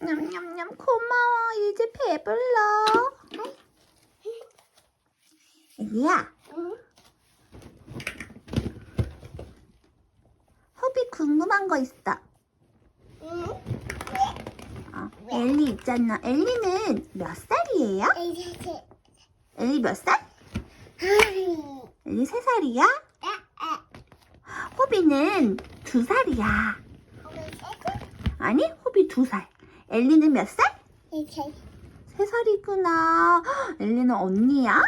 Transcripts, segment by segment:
냠냠냠 고마워. 이제 배불러. 엘리야, 응? 허비 궁금한 거 있어. 응? 어, 엘리 있잖아. 엘리는 몇 살이에요? 엘리 몇 살? 엘리 세 살이야? 아, 호비는 두 살이야. 아니, 호비 두 살. 엘리는 몇 살? 이제 세 살이구나. 헉, 엘리는 언니야?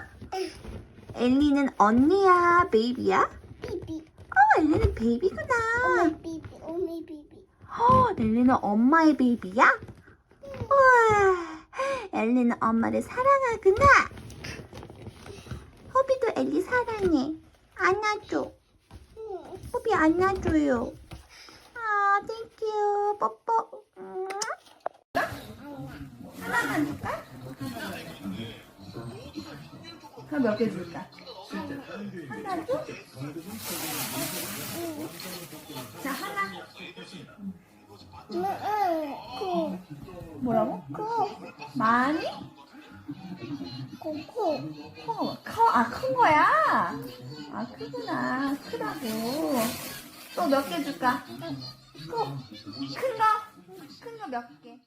엘리는 언니야, 베이비야? 비비. 어, 엘리는 베이비구나. 오미 비비. 오미 비비. 어, 엘리는 엄마의 베이비야? 우와, 엘리는 엄마를 사랑하구나. 호비도 엘리 사랑해. 안아줘. 응. 호비 안아줘요. 아, 땡큐. 뽀뽀. 하나만 줄까? 그럼 몇 개 줄까? 하나 줘? 자, 하나. 코. 뭐라고? 코. 많이? 코. 코. 커, 커, 아, 큰 거야? 아, 크구나. 크다고. 또 몇 개 줄까? 또, 큰 거? 큰 거 몇 개?